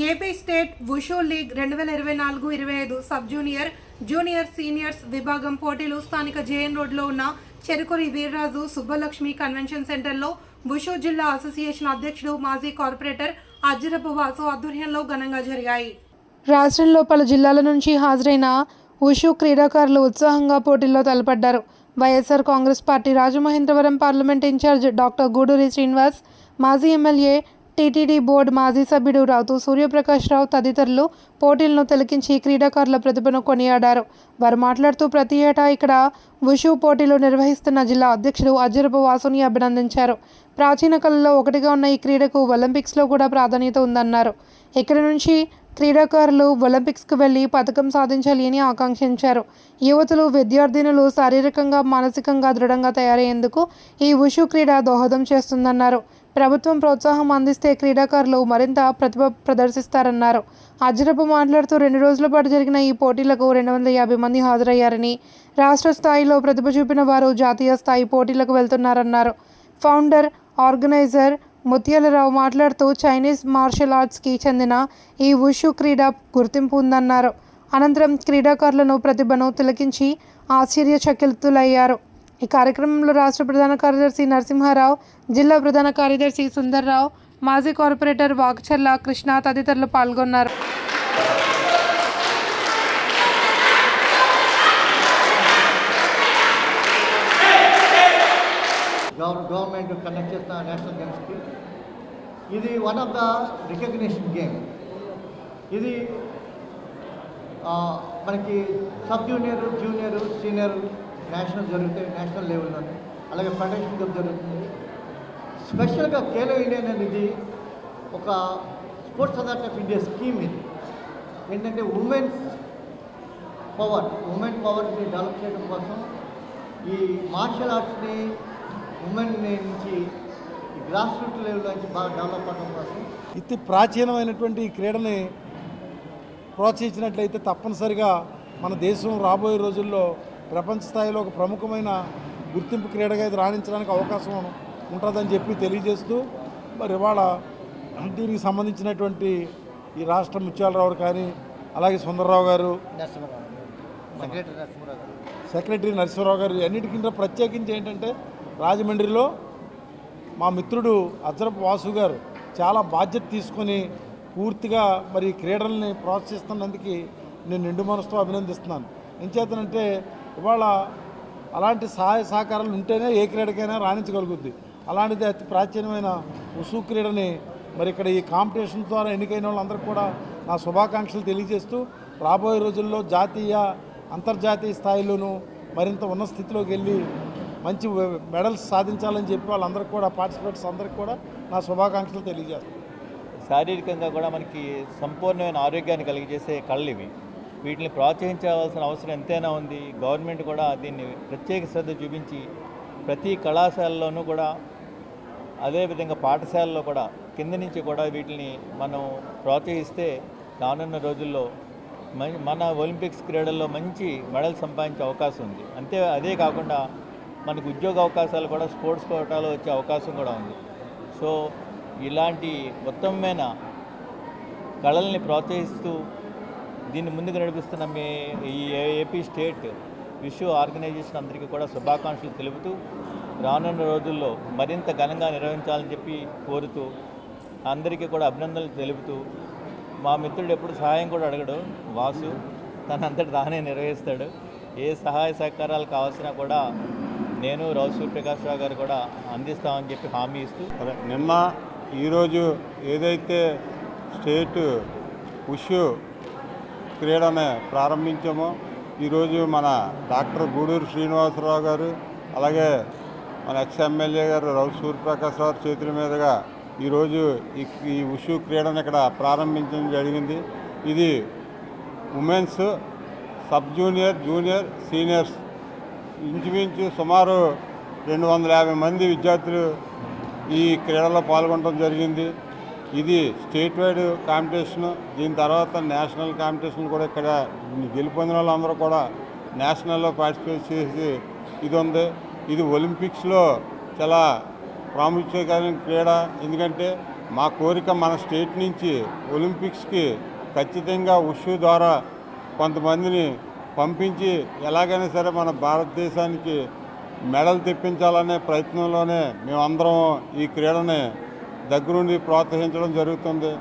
AP state వుషో league రెండు వేల ఇరవై నాలుగు ఇరవై ఐదు సబ్ జూనియర్ జూనియర్ సీనియర్స్ విభాగం పోటీలు స్థానిక జేఎన్ రోడ్లో ఉన్న చెరుకురి వీర్రాజు సుబ్బలక్ష్మి కన్వెన్షన్ సెంటర్లో వుషో జిల్లా అసోసియేషన్ అధ్యక్షుడు మాజీ కార్పొరేటర్ అజ్జరపు వాసు ఆధ్వర్యంలో ఘనంగా జరిగాయి. రాష్ట్రంలో పలు జిల్లాల నుంచి హాజరైన ఉషు క్రీడాకారులు ఉత్సాహంగా పోటీల్లో తలపడ్డారు. YSR Congress party Rajamahendravaram parliament in-charge doctor Guduri Srinivas మాజీ ఎమ్మెల్యే టీటీడీ బోర్డు మాజీ సభ్యుడు రావుతూ సూర్యప్రకాష్ రావు తదితరులు పోటీలను తిలకించి క్రీడాకారుల ప్రతిభను కొనియాడారు. వారు మాట్లాడుతూ ప్రతి ఏటా ఇక్కడ వుషు పోటీలు నిర్వహిస్తున్న జిల్లా అధ్యక్షుడు అజరపు వాసుని అభినందించారు. ప్రాచీన కళలో ఒకటిగా ఉన్న ఈ క్రీడకు ఒలింపిక్స్లో కూడా ప్రాధాన్యత ఉందన్నారు. ఇక్కడి నుంచి క్రీడాకారులు ఒలింపిక్స్కు వెళ్ళి పథకం సాధించాలి అని ఆకాంక్షించారు. యువతులు విద్యార్థినులు శారీరకంగా మానసికంగా దృఢంగా తయారయ్యేందుకు ఈ ఉషు క్రీడ దోహదం చేస్తుందన్నారు. ప్రభుత్వం ప్రోత్సాహం అందిస్తే క్రీడాకారులు మరింత ప్రతిభ ప్రదర్శిస్తారన్నారు. అజరపు మాట్లాడుతూ రెండు రోజుల పాటు జరిగిన ఈ పోటీలకు రెండు వందల యాభై మంది హాజరయ్యారని రాష్ట్ర స్థాయిలో ప్రతిభ చూపిన వారు జాతీయ స్థాయి పోటీలకు వెళ్తున్నారన్నారు. ఫౌండర్ ఆర్గనైజర్ ముత్యాలరావు మాట్లాడుతూ చైనీస్ మార్షల్ ఆర్ట్స్కి చెందిన ఈ ఉషు క్రీడ గుర్తింపు ఉందన్నారు. అనంతరం క్రీడాకారులను ప్రతిభను తిలకించి ఆశ్చర్యచకితులయ్యారు. ఈ కార్యక్రమంలో రాష్ట్ర ప్రధాన కార్యదర్శి నరసింహారావు జిల్లా ప్రధాన కార్యదర్శి సుందర్రావు మాజీ కార్పొరేటర్ వాక్చర్ల కృష్ణ తదితరులు పాల్గొన్నారు. గవర్నమెంట్ కండక్ట్ చేస్తున్న నేషనల్ గేమ్స్కి ఇది one of the recognition game ఇది మనకి sub junior junior senior national జరుగుతాయి నేషనల్ లెవెల్లోనే అలాగే ఫెడరేషన్ కప్ జరుగుతుంది. స్పెషల్గా ఖేలో ఇండియా అనేది ఒక sports authority of India scheme ఇది. ఏంటంటే ఉమెన్స్ పవర్ ఉమెన్ పవర్ని డెవలప్ చేయడం కోసం ఈ మార్షల్ ఆర్ట్స్ని ఉమెన్ నుంచి గ్రాస్ రూట్ లెవెల్ నుంచి బాగా డెవలప్ అవ్వడం కోసం ఇది ప్రాచీనమైనటువంటి ఈ క్రీడని ప్రోత్సహించినట్లయితే తప్పనిసరిగా మన దేశం రాబోయే రోజుల్లో ప్రపంచ స్థాయిలో ఒక ప్రముఖమైన గుర్తింపు క్రీడగా ఇది రాణించడానికి అవకాశం ఉంటుందని చెప్పి తెలియజేస్తూ మరి ఇవాళ దీనికి సంబంధించినటువంటి ఈ రాష్ట్ర ముత్యాలరావు కానీ అలాగే సుందరరావు గారు సెక్రటరీ నరసింహరావు గారు. అన్నిటికింత ప్రత్యేకించి ఏంటంటే రాజమండ్రిలో మా మిత్రుడు అజ్రప్ వాసు గారు చాలా బాధ్యత తీసుకొని పూర్తిగా మరి క్రీడల్ని ప్రోత్సహిస్తున్నందుకు నేను నిండు మనసుతో అభినందిస్తున్నాను. ఎంచేతనంటే ఇవాళ అలాంటి సహాయ సహకారాలు ఉంటేనే ఏ క్రీడకైనా రాణించగలుగుద్ది. అలాంటిది అతి ప్రాచీనమైన ఉసు క్రీడని మరి ఇక్కడ ఈ కాంపిటీషన్ ద్వారా ఎన్నికైన వాళ్ళందరికీ కూడా నా శుభాకాంక్షలు తెలియజేస్తూ రాబోయే రోజుల్లో జాతీయ అంతర్జాతీయ స్థాయిలోనూ మరింత ఉన్న స్థితిలోకి వెళ్ళి మంచి మెడల్స్ సాధించాలని చెప్పి వాళ్ళందరికీ కూడా పార్టిసిపేట్స్ అందరికీ కూడా నా శుభాకాంక్షలు తెలియజేస్తాను శారీరకంగా కూడా మనకి సంపూర్ణమైన ఆరోగ్యాన్ని కలిగజేసే కళ్ళు ఇవి వీటిని ప్రోత్సహించవలసిన అవసరం ఎంతైనా ఉంది. గవర్నమెంట్ కూడా దీన్ని ప్రత్యేక శ్రద్ధ చూపించి ప్రతి కళాశాలలోనూ కూడా అదేవిధంగా పాఠశాలలో కూడా కింద నుంచి కూడా వీటిని మనం ప్రోత్సహిస్తే రానున్న రోజుల్లో మన- మన ఒలింపిక్స్ క్రీడల్లో మంచి మెడల్ సంపాదించే అవకాశం ఉంది. అంతే అదే కాకుండా మనకు ఉద్యోగ అవకాశాలు కూడా స్పోర్ట్స్ కోటాలో వచ్చే అవకాశం కూడా ఉంది. సో ఇలాంటి ఉత్తమమైన కళల్ని ప్రోత్సహిస్తూ దీన్ని ముందుకు నడిపిస్తున్న మీ ఈ ఏపీ స్టేట్ విశ్వ ఆర్గనైజేషన్ అందరికీ కూడా శుభాకాంక్షలు తెలుపుతూ రానున్న రోజుల్లో మరింత ఘనంగా నిర్వహించాలని చెప్పి కోరుతూ అందరికీ కూడా అభినందనలు తెలుపుతూ మా మిత్రుడు ఎప్పుడు సహాయం కూడా అడగడు వాసు. తనంతటి తానే నిర్వహిస్తాడు. ఏ సహాయ సహకారాలు కావాల్సినా కూడా నేను రావు ప్రకాష్ రావు గారు కూడా అందిస్తామని చెప్పి హామీ ఇస్తూ నిన్న ఈరోజు ఏదైతే స్టేట్ ఉషు క్రీడను ప్రారంభించాము. ఈరోజు మన డాక్టర్ గూడూరు శ్రీనివాసరావు గారు అలాగే మన ఎక్స్ ఎమ్మెల్యే గారు రవి సూర్యప్రకాశ్ రావు చేతుల మీదుగా ఈరోజు ఈ ఈ ఉషు క్రీడను ఇక్కడ ప్రారంభించడం జరిగింది. ఇది women's sub junior junior seniors ఇంచుమించు సుమారు రెండు వందల యాభై మంది విద్యార్థులు ఈ క్రీడలో పాల్గొనడం జరిగింది. ఇది స్టేట్ వైడ్ కాంపిటీషను దీని తర్వాత నేషనల్ కాంపిటీషన్ కూడా ఇక్కడ గెలుపొందిన వాళ్ళందరూ కూడా నేషనల్లో పార్టిసిపేట్ చేసి ఇది ఉంది ఇది ఒలింపిక్స్లో చాలా ప్రాముఖ్యకరమైన క్రీడ. ఎందుకంటే మా కోరిక మన స్టేట్ నుంచి ఒలింపిక్స్కి ఖచ్చితంగా ఉషు ద్వారా కొంతమందిని పంపించి ఎలాగైనా సరే మన భారతదేశానికి మెడల్ తెప్పించాలనే ప్రయత్నంలోనే మేమందరం ఈ క్రీడని దగ్గరుండి ప్రోత్సహించడం జరుగుతుంది.